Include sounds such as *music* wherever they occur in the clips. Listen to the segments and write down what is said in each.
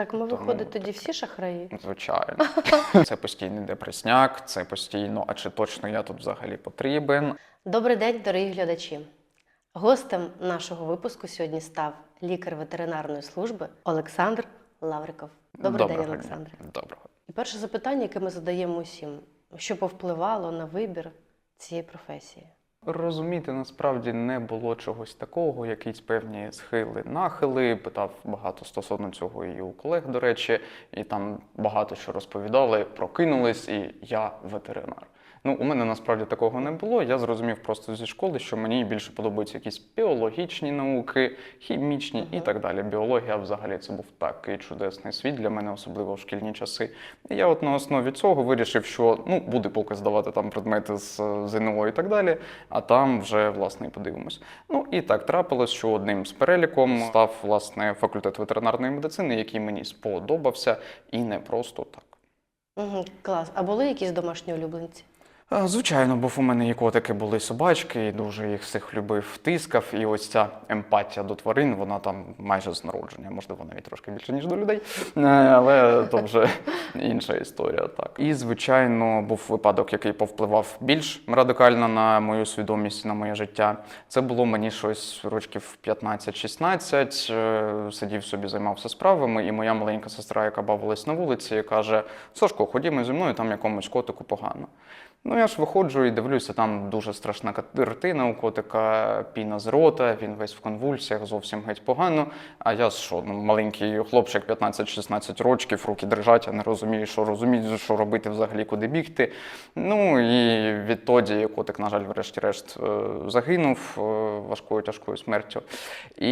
Так, ми Тому виходить тоді всі шахраї. Звичайно, *laughs* це постійний депресняк, це постійно, а чи точно я тут взагалі потрібен? Добрий день, дорогі глядачі. Гостем нашого випуску сьогодні став лікар ветеринарної служби Олександр Лавриков. Добрий Доброго день. Олександр. Доброго. І перше запитання, яке ми задаємо усім: що повпливало на вибір цієї професії? Розуміти насправді не було чогось такого, якісь певні схили, нахили. Питав багато стосовно цього і у колег, до речі, і там багато що розповідали, прокинулись, і я ветеринар. Ну, у мене насправді такого не було. Я зрозумів просто зі школи, що мені більше подобаються якісь біологічні науки, хімічні і так далі. Біологія взагалі це був такий чудесний світ для мене, особливо в шкільні часи. І я от на основі цього вирішив, що ну буде поки здавати там предмети з ЗНО і так далі, а там вже власне і подивимось. Ну і так трапилось, що одним з переліком став власне факультет ветеринарної медицини, який мені сподобався, і не просто так. Угу, клас. А були якісь домашні улюбленці? Звичайно, бо у мене і котики були собачки, і дуже їх всіх любив, тискав. І ось ця емпатія до тварин, вона там майже з народження, можливо, навіть трошки більше, ніж до людей. Е, Але то вже інша історія. Так. І, звичайно, був випадок, який повпливав більш радикально на мою свідомість, на моє життя. Це було мені щось років 15-16. е, Сидів собі, займався справами, і моя маленька сестра, яка бавилась на вулиці, каже: Сашко, ходімо зі мною, там якомусь котику погано. Ну, я ж виходжу і дивлюся, там дуже страшна картина у котика, піна з рота, він весь в конвульсіях, зовсім геть погано. А я що, ну, маленький хлопчик 15-16 років, руки дрижать, я не розумію, що розумію, що робити взагалі, куди бігти. Ну і відтоді котик, на жаль, врешті-решт е, загинув е, важкою тяжкою смертю. І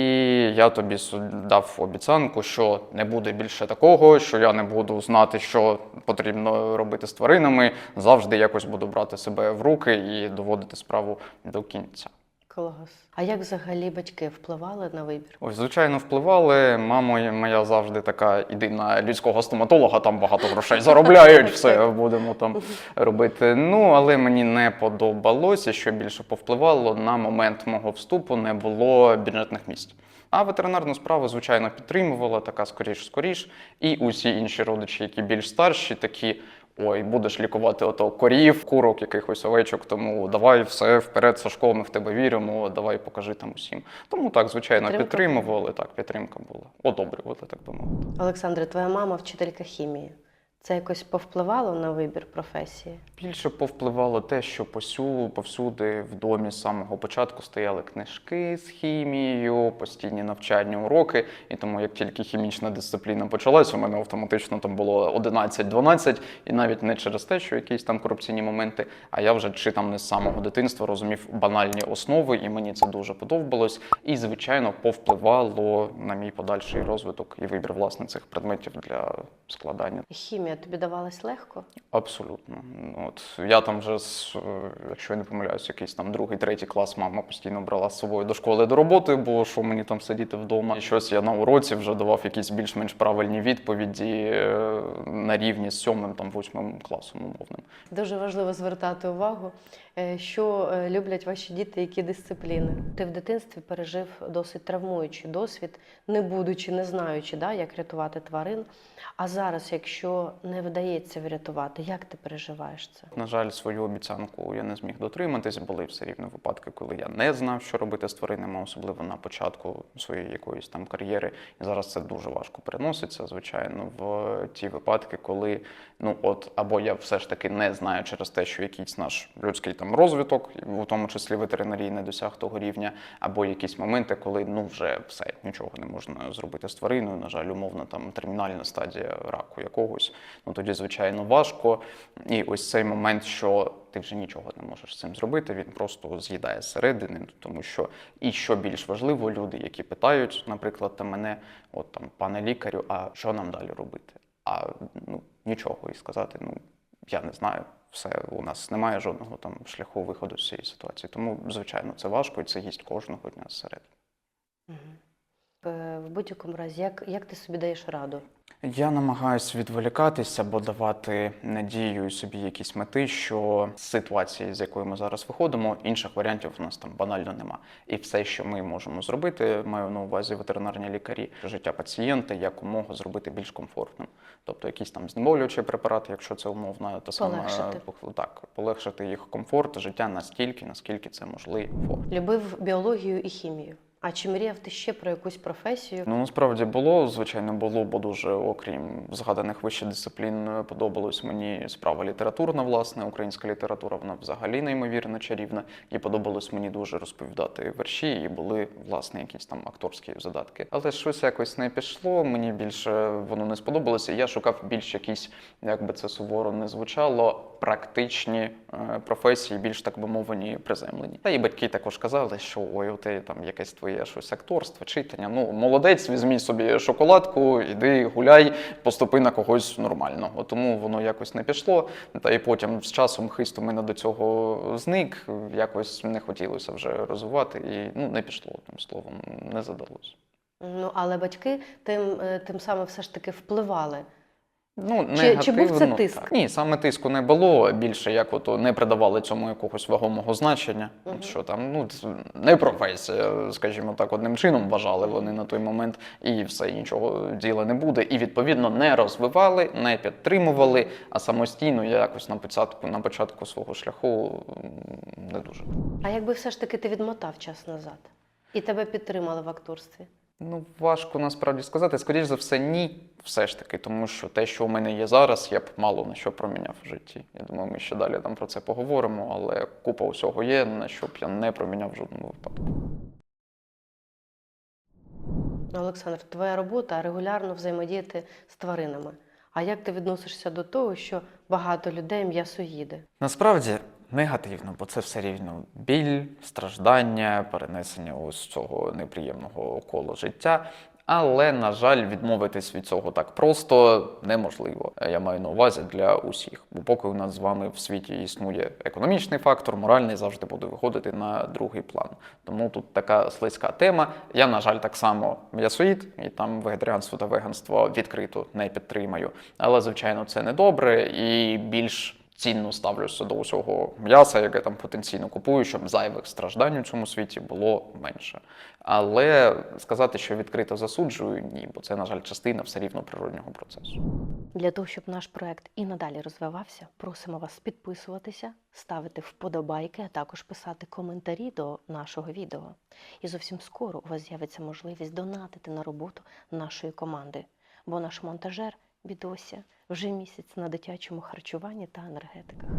я тобі дав обіцянку, що не буде більше такого, що я не буду знати, що потрібно робити з тваринами. Завжди якось буду брати себе в руки і доводити справу до кінця. Клас. А як взагалі батьки впливали на вибір? Ось, звичайно, впливали. Мама моя завжди така: іди на людського стоматолога, там багато грошей заробляють, все будемо там робити. Ну, але мені не подобалося, що більше повпливало на момент мого вступу не було бюджетних місць. А ветеринарну справу, звичайно, підтримувала така скоріш-скоріш. І усі інші родичі, які більш старші, такі. Ой, будеш лікувати ото корів, курок, якихось овечок, тому давай все вперед, Сашко, ми в тебе віримо, давай покажи там усім. Тому так, звичайно, Підтримка підтримували, так, підтримка була. Одобрювали, так би мовити. Олександре, твоя мама вчителька хімії. Це якось повпливало на вибір професії? Більше повпливало те, що посю, повсюди в домі з самого початку стояли книжки з хімією, постійні навчальні уроки. І тому, як тільки хімічна дисципліна почалась, у мене автоматично там було 11-12, і навіть не через те, що якісь там корупційні моменти, а я вже чи там не з самого дитинства розумів банальні основи, і мені це дуже подобалось. І, звичайно, повпливало на мій подальший розвиток і вибір власне цих предметів для складання. Хімія тобі давалась легко? Абсолютно. От я там вже з, е, якщо я не помиляюсь, якийсь там другий, третій клас мама постійно брала з собою до школи до роботи, бо що мені там сидіти вдома. І щось я на уроці вже давав якісь більш-менш правильні відповіді е, на рівні з сьомим, там восьмим класом умовним. Дуже важливо звертати увагу, е, що люблять ваші діти, які дисципліни. Ти в дитинстві пережив досить травмуючий досвід, не будучи, не знаючи, да, як рятувати тварин. А зараз, якщо не вдається врятувати, як ти переживаєш це? На жаль, свою обіцянку я не зміг дотриматись. Були все рівно випадки, коли я не знав, що робити з тваринами, особливо на початку своєї якоїсь там кар'єри. І зараз це дуже важко переноситься, звичайно, в ті випадки, коли ну от або я все ж таки не знаю через те, що якийсь наш людський там розвиток, у тому числі ветеринарії, не досяг того рівня, або якісь моменти, коли ну вже все нічого не можна зробити з твариною. На жаль, умовно там термінальна стадія раку якогось. Ну тоді, звичайно, важко. І ось цей момент, що ти вже нічого не можеш з цим зробити, він просто з'їдає зсередини, тому що і що більш важливо, люди, які питають, наприклад, та мене, от там, пане лікарю, а що нам далі робити? А ну нічого і сказати, ну я не знаю. Все, у нас немає жодного там шляху виходу з цієї ситуації. Тому, звичайно, це важко і це їсть кожного дня зсередини. Е, В будь-якому разі, як, як ти собі даєш раду? Я намагаюся відволікатися або давати надію і собі якісь мети, що з ситуації, з якої ми зараз виходимо, інших варіантів у нас там банально нема. І все, що ми можемо зробити, маю на увазі ветеринарні лікарі, життя пацієнта якомога зробити більш комфортним. Тобто якісь там знеболюючі препарати, якщо це умовно, то саме Полегшити. так, полегшити їх комфорт, життя настільки, наскільки це можливо. Любив біологію і хімію. А чи мріяв ти ще про якусь професію? Ну насправді було, звичайно, було, бо дуже, окрім згаданих вище дисциплін, е, подобалась мені справа літературна, власне, українська література, вона взагалі неймовірно чарівна. І подобалось мені дуже розповідати вірші, і були, власне, якісь там акторські задатки. Але щось якось не пішло, мені більше воно не сподобалося. Я шукав більш якісь, як би це суворо не звучало, практичні е, професії, більш так би мовлені, приземлені. Та і батьки також казали, що ой, ти там якесь твоє щось акторство, читання. Ну, молодець, візьмі собі шоколадку, іди гуляй, поступи на когось нормального. Тому воно якось не пішло. Та і потім з часом хист у мене до цього зник. Якось не хотілося вже розвивати, і ну не пішло тим словом, не задалось. Ну, але батьки тим, е, тим самим все ж таки впливали. Ну, Чи- чи був це тиск? так. Ні, саме тиску не було. Більше як ото не придавали цьому якогось вагомого значення. Мгм. От що там, ну не професія, скажімо так, одним чином вважали вони на той момент, і все іншого діла не буде. І відповідно не розвивали, не підтримували. А самостійно я якось на початку на початку свого шляху не дуже. А якби все ж таки ти відмотав час назад і тебе підтримали в акторстві? Ну, важко насправді сказати. Скоріш за все, ні, все ж таки, тому що те, що у мене є зараз, я б мало на що проміняв в житті. Я думаю, ми ще далі там про це поговоримо, але купа усього є, на що б я не проміняв в жодному випадку. Олександр, твоя робота регулярно взаємодіяти з тваринами. А як ти відносишся до того, що багато людей м'ясоїди? Насправді негативно, бо це все рівно біль, страждання, перенесення ось цього неприємного коло життя. Але, на жаль, відмовитись від цього так просто неможливо. Я маю на увазі для усіх. Бо поки у нас з вами в світі існує економічний фактор, моральний завжди буде виходити на другий план. Тому тут така слизька тема. Я, на жаль, так само м'ясоїд, і там вегетаріанство та веганство відкрито не підтримаю. Але, звичайно, це не добре і більш цінно ставлюся до усього м'яса, яке там потенційно купую, щоб зайвих страждань у цьому світі було менше. Але сказати, що відкрито засуджую, ні, бо це, на жаль, частина все рівно природнього процесу. Для того, щоб наш проект і надалі розвивався, просимо вас підписуватися, ставити вподобайки, а також писати коментарі до нашого відео. І зовсім скоро у вас з'явиться можливість донатити на роботу нашої команди, бо наш монтажер Бідося вже місяць на дитячому харчуванні та енергетиках.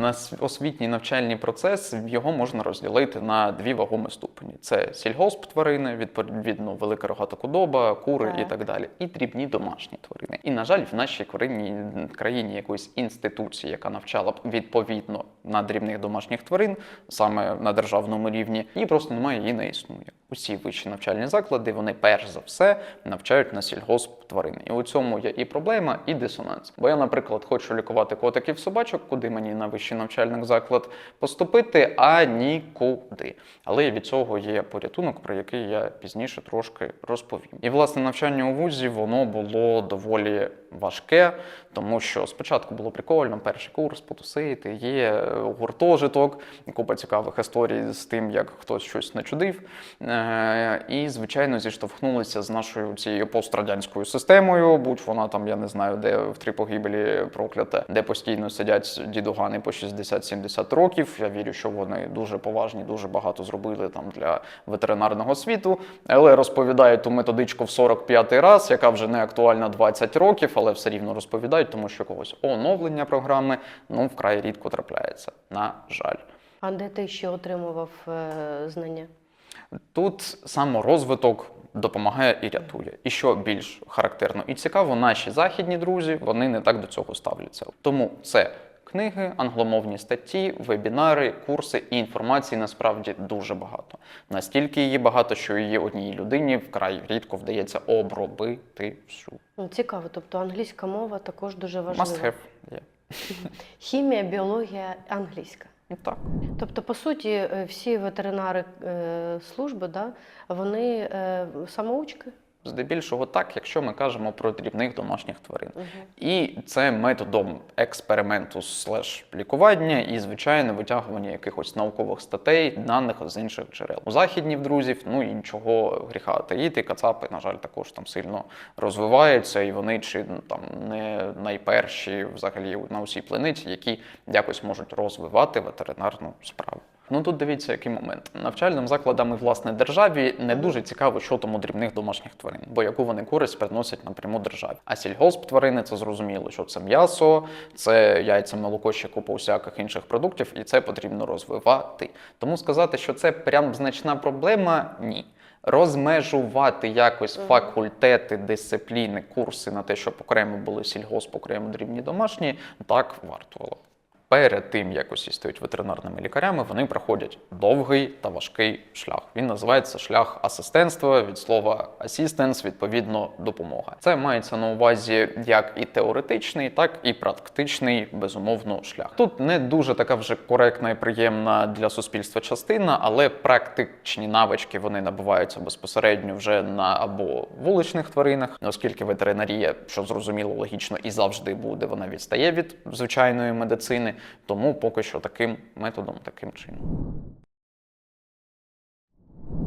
На освітній навчальний процес його можна розділити на дві вагомі ступені: це сільгосп тварини, відповідно, велика рогата худоба, кури і Так. так далі, і дрібні домашні тварини. І на жаль, в нашій країні, країні якоїсь інституції, яка навчала б відповідно на дрібних домашніх тварин, саме на державному рівні, її просто немає, її не існує. Усі вищі навчальні заклади вони перш за все навчають на сільгосп тварин. І у цьому є і проблема, і дисонанс. Бо я, наприклад, хочу лікувати котиків собачок, куди мені на вищий навчальний заклад поступити, а нікуди. Але від цього є порятунок, про який я пізніше трошки розповім. І власне навчання у вузі воно було доволі важке, тому що спочатку було прикольно, перший курс потусити, є гуртожиток, купа цікавих історій з тим, як хтось щось начудив. Е, І, звичайно, зіштовхнулися з нашою цією пострадянською системою, будь вона там, я не знаю, де в три погибелі проклята, де постійно сидять дідугани по 60-70 років. Я вірю, що вони дуже поважні, дуже багато зробили там для ветеринарного світу, але розповідають ту методичку в 45-й раз, яка вже не актуальна 20 років, але все рівно розповідають, тому що когось оновлення програми ну вкрай рідко трапляється. На жаль. А де ти ще отримував е, знання? Тут саморозвиток допомагає і рятує. І що більш характерно і цікаво, наші західні друзі вони не так до цього ставляться. Тому це книги, англомовні статті, вебінари, курси і інформації насправді дуже багато. Настільки її багато, що її одній людині вкрай рідко вдається обробити всю. Ну, цікаво, тобто англійська мова також дуже важлива. Must have. є. *laughs* Хімія, біологія, англійська. Ну, Так. Тобто, по суті, е, всі ветеринари е, служби, да, вони е, самоучки. Здебільшого так, якщо ми кажемо про дрібних домашніх тварин. І це методом експерименту слеш лікування і, звичайно, витягування якихось наукових статей, даних з інших джерел. У західнів друзів, ну і нічого гріха таїти. Кацапи, на жаль, також там сильно розвиваються, і вони чи ну, там не найперші взагалі на усій планеті, які якось можуть розвивати ветеринарну справу. Ну тут дивіться, який момент. Навчальним закладам і власне державі не дуже цікаво, що тому дрібних домашніх тварин, бо яку вони користь приносять напряму державі. А сільгосп тварини це зрозуміло, що це м'ясо, це яйця, молоко, ще купа усяких інших продуктів, і це потрібно розвивати. Тому сказати, що це прям значна проблема, ні. Розмежувати якось факультети, дисципліни, курси на те, щоб окремо були сільгосп, окремо дрібні домашні, так вартувало. Перед тим, як усі стають ветеринарними лікарями, вони проходять довгий та важкий шлях. Він називається шлях асистентства від слова assistance, відповідно, допомога. Це мається на увазі як і теоретичний, так і практичний, безумовно, шлях. Тут не дуже така вже коректна і приємна для суспільства частина, але практичні навички вони набуваються безпосередньо вже на або вуличних тваринах, оскільки ветеринарія, що зрозуміло, логічно і завжди буде, вона відстає від звичайної медицини. Тому поки що таким методом, таким чином.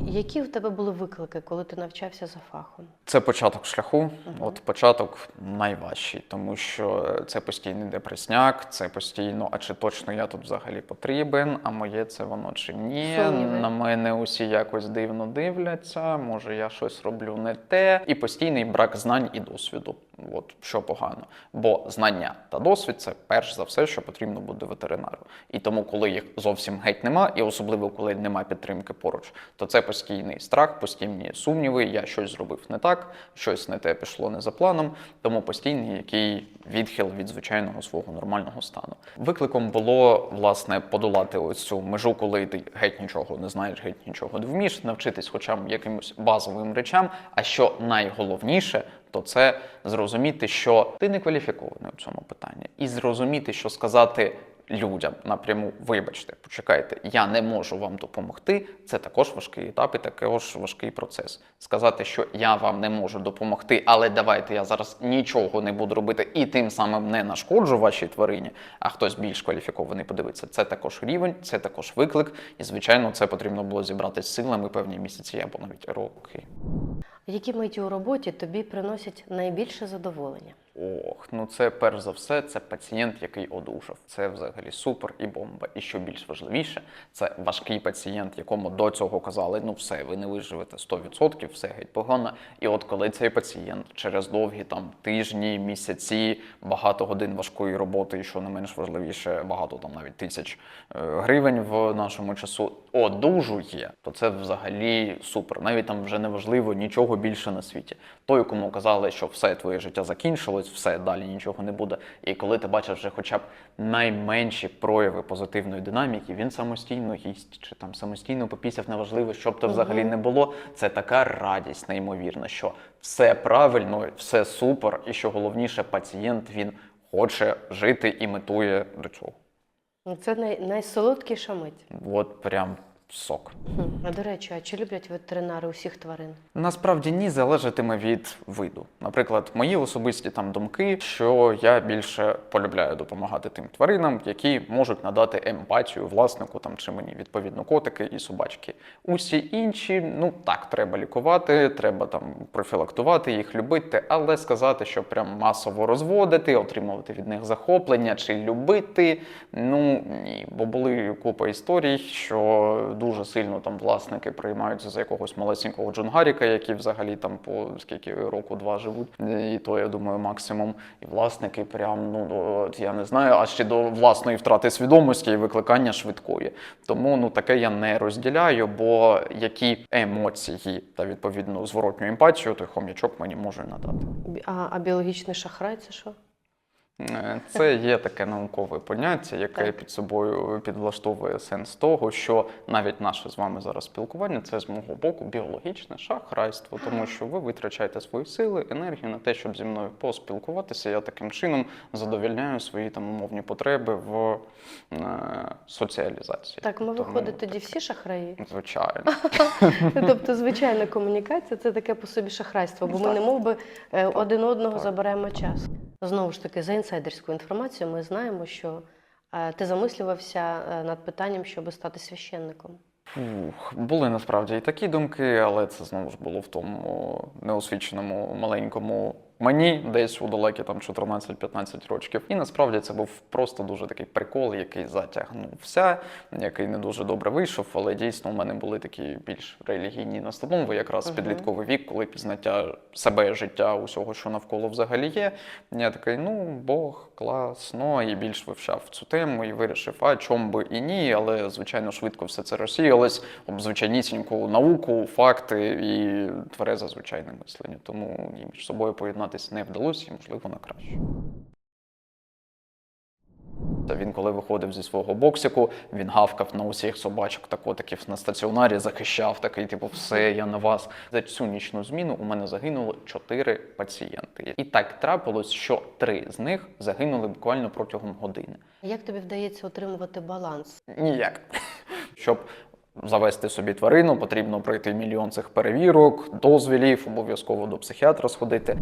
Які в тебе були виклики, коли ти навчався за фахом? Це початок шляху. Мгм. От початок найважчий, тому що це постійний депресняк, це постійно, а чи точно я тут взагалі потрібен, а моє це воно чи ні. Сумніви. На мене усі якось дивно дивляться, може я щось роблю не те. І постійний брак знань і досвіду. От що погано. Бо знання та досвід це перш за все, що потрібно буде ветеринару. І тому, коли їх зовсім геть нема, і особливо коли немає підтримки поруч, то це постійний страх, постійні сумніви. Я щось зробив не так, щось не те пішло не за планом. Тому постійний який відхил від звичайного свого нормального стану. Викликом було власне подолати ось цю межу, коли ти геть нічого не знаєш, геть нічого не вмієш, навчитись хоча б якимось базовим речам. А що найголовніше, то це зрозуміти, що ти не кваліфікований у цьому питанні, і зрозуміти, що сказати людям напряму, вибачте, почекайте, я не можу вам допомогти. Це також важкий етап і також важкий процес. Сказати, що я вам не можу допомогти, але давайте я зараз нічого не буду робити і тим самим не нашкоджу вашій тварині, а хтось більш кваліфікований подивиться. Це також рівень, це також виклик, і звичайно, це потрібно було зібрати з силами певні місяці або навіть роки. Які миті у роботі тобі приносять найбільше задоволення? Ох, ну це перш за все, це пацієнт, який одужав. Це взагалі супер і бомба. І що більш важливіше, це важкий пацієнт, якому до цього казали, ну все, ви не виживете 100%, все геть погано. І от коли цей пацієнт через довгі там тижні, місяці, багато годин важкої роботи, і що не менш важливіше, багато там навіть тисяч е, гривень в нашому часу одужує, то це взагалі супер. Навіть там вже не важливо нічого більше на світі. Той, кому казали, що все твоє життя закінчилось, все далі нічого не буде. І коли ти бачиш вже хоча б найменші прояви позитивної динаміки, він самостійно їсть чи там самостійно попісяв, неважливо, що б то взагалі не було. Це така радість неймовірна, що все правильно, все супер, і що головніше, пацієнт він хоче жити і метує до цього. Ну, Це най- найсолодкіша мить. От прям сок. А до речі, а чи люблять ветеринари усіх тварин? Насправді ні, залежатиме від виду. Наприклад, мої особисті там думки, що я більше полюбляю допомагати тим тваринам, які можуть надати емпатію власнику там чи мені відповідно котики і собачки. Усі інші, ну так, треба лікувати, треба там профілактувати їх, любити, але сказати, що прям масово розводити, отримувати від них захоплення чи любити. Ну ні, бо були купа історій, що дуже сильно там власники приймаються за якогось малесенького джунгаріка, які взагалі там по скільки року два живуть, і то я думаю, максимум. І власники прям ну я не знаю, а ще до власної втрати свідомості і викликання швидкої. Тому ну таке я не розділяю, бо які емоції та відповідно зворотню емпатію той хом'ячок мені може надати. А, а біологічний шахрай це що? Е, Це є таке наукове поняття, яке Так. під собою підлаштовує сенс того, що навіть наше з вами зараз спілкування це з мого боку біологічне шахрайство, тому що ви витрачаєте свої сили, енергію на те, щоб зі мною поспілкуватися. Я таким чином задовільняю свої там умовні потреби в е, соціалізації. Так, ми Тому- виходить тоді всі шахраї. Звичайно. *laughs* Тобто, звичайна комунікація це таке по собі шахрайство, бо ми не мов би е, один одного заберемо час. Знову ж таки, за інсайдерською інформацією, ми знаємо, що е, ти замислювався е, над питанням, щоб стати священником. Ух, були насправді і такі думки, але це знову ж було в тому неосвіченому маленькому мені, десь у далекі там 14-15 років. І насправді це був просто дуже такий прикол, який затягнувся, який не дуже добре вийшов. Але дійсно у мене були такі більш релігійні настанови, якраз Мгм. підлітковий вік, коли пізнаття себе, життя, усього, що навколо взагалі є. Я такий, ну Бог, клас, ну і більш вивчав цю тему і вирішив, а чом би і ні, але звичайно швидко все це розсіялось об звичайнісіньку науку, факти і тверезе звичайне мислення. Тому між собою поєднатися не вдалося, і можливо на краще. Він, коли виходив зі свого боксику, він гавкав на усіх собачок та котиків на стаціонарі, захищав такий, типу, все, я на вас. За цю нічну зміну у мене загинуло чотири пацієнти. І так трапилось, що три з них загинули буквально протягом години. Як тобі вдається отримувати баланс? Ніяк. Щоб завести собі тварину, потрібно пройти мільйон цих перевірок, дозвілів, обов'язково до психіатра сходити.